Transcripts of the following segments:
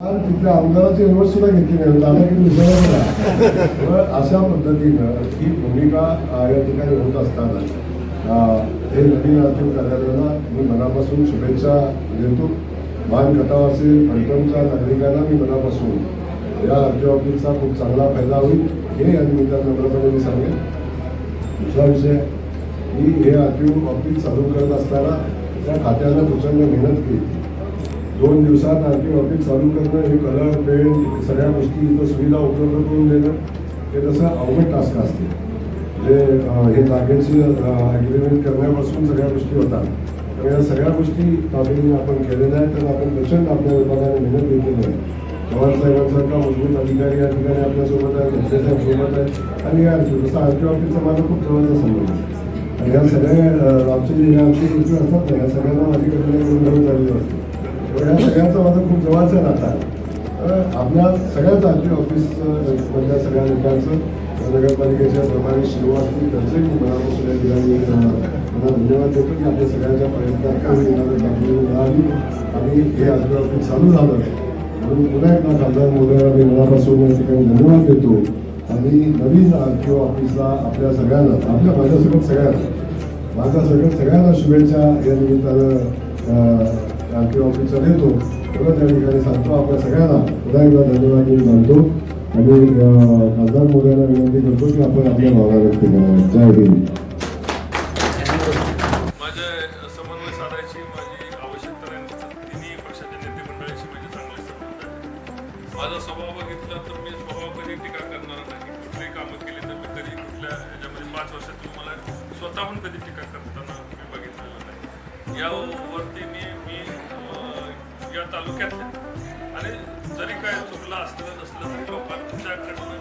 आणि तिथल्या आमदाराचे नोट सुद्धा घेतली नाही. दादा किती विचारत तर अशा पद्धतीनं ही भूमिका या ठिकाणी होत असताना हे नवीन आर्थिक कार्यालयाला मी मनापासून शुभेच्छा देतो. मान कटावाचे फलटणच्या नागरिकांना मी मनापासून या आरटीओ ऑफिसचा खूप चांगला फायदा होईल हे या निमित्तानं नम्रपणे मी सांगेन. दुसरा विषय मी हे आरटीओ ऑफिस चालू करत असताना त्या खात्यानं प्रचंड मेहनत केली. दोन दिवसात आरटीओ ऑफिस चालू करणं हे कलर पेंट सगळ्या गोष्टी इथं सुविधा उपलब्ध करून देणं हे तसं अवघड टास्क असते. म्हणजे हे जागेची ॲग्रीमेंट करण्यापासून सगळ्या गोष्टी होतात. तर या सगळ्या गोष्टी तातडीने आपण केलेल्या आहेत तर आपण प्रचंड आपल्या विभागाने मेहनत घेतलेली आहे. पवार साहेबांसारखा मजबूत अधिकारी या ठिकाणी आपल्यासोबत आहे धोत्रे आहे आणि या जसं आरटीओ ऑफिसचा माझा खूप जवळचा संबंध आहे. आणि या सगळ्या आमचे जे आमचे गोष्टी असतात ना या सगळ्यांना माझी कधीकडून झालेली असते. सगळ्यांचा माझा खूप जवळचा नाता तर आपल्या सगळ्याच आरटी ऑफिस मधल्या सगळ्या लोकांचं नगरपालिकेच्या प्रमाणे शिरो असतील त्यांचे मी मनापासून या ठिकाणी मला धन्यवाद देतो की आपल्या सगळ्यांच्या प्रयत्नांना चांगली मिळाली आणि हे आजकाल चालू झालं. म्हणून पुन्हा एकदा खासदार मोदयांना मी मनापासून या ठिकाणी धन्यवाद देतो. आणि नवीन आरटीओ ऑफिसला आपल्या सगळ्यांना आपल्या माझ्यासोबत सगळ्यांना माझ्यासोबत सगळ्यांना शुभेच्छा या निमित्तानं आरटीओ ऑफिसचा येतो तेव्हा त्या ठिकाणी सांगतो. आपल्या सगळ्यांना पुन्हा एकदा धन्यवाद मी मानतो. आणि अं, खासदार मोदयांना विनंती करतो की आपण आपल्या भावना व्यक्त कराव्या जय हिंद. साधायची माझी माझा स्वभाव बघितला तर मी स्वभाव कधी टीका करणार नाही. कुठलीही कामं केली तर मी तरी कुठल्या ह्याच्यामध्ये पाच वर्षात मला स्वतःहून कधी टीका करताना मी बघितलेलं नाही. यावरती मी किंवा या तालुक्यातल्या. आणि जरी काय चुकलं असलं नसलं तरी लोकांच्याकडनं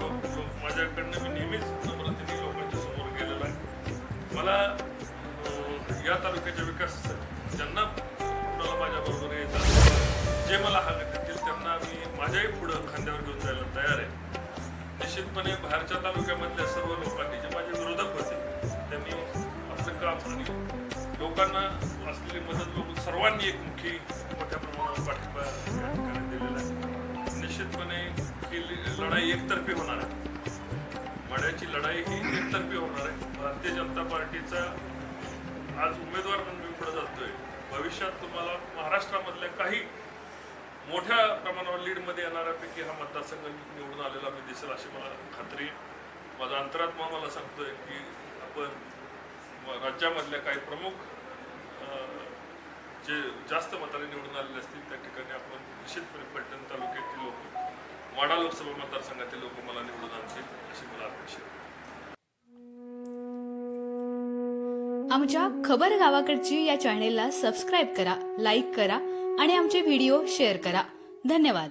लोक- माझ्याकडनं मी नेहमीच नम्रतेने लोकांच्या समोर गेलेलो आहे. मला या तालुक्याच्या विकासासाठी ज्यांना कुणाला माझ्याबरोबर येतात जे मला हवे करतील त्यांना मी माझ्याही पुढं खांद्यावर घेऊन जायला तयार आहे. निश्चितपणे बाहेरच्या तालुक्यामधल्या सर्व लोकांनी जे माझे विरोधक होते त्यांनी आपलं काम आणि लोकांना असलेली मदत बघून सर्वांनी एकमुखी मोठ्या प्रमाणावर पाठिंबा या ठिकाणी दिलेला आहे. निश्चितपणे ही लढाई एकतर्फी होणार आहे. माड्याची लढाई ही एकतर्फी होणार आहे. भारतीय जनता पार्टीचा आज उमेदवार म्हणून मी पुढे जातोय. भविष्यात तुम्हाला महाराष्ट्रामधल्या काही मोठ्या प्रमाणावर लीडमध्ये येणाऱ्यापैकी हा मतदारसंघ निवडून आलेला मी दिसेल अशी मला खात्री आहे. माझा अंतरात्मा मला सांगतोय की आपण राज्यामधल्या काही प्रमुख जे जास्त मताने निवडून आलेले असतील त्या ठिकाणी आपण निश्चितपणे पलटण तालुक्यातील लोक वाडा लोकसभा मतदारसंघातील लोक मला निवडून आणतील अशी मला अपेक्षा आमच्या खबर गावाकडची या चॅनेलला सबस्क्राईब करा लाईक करा आणि आमचे व्हिडिओ शेअर करा. धन्यवाद.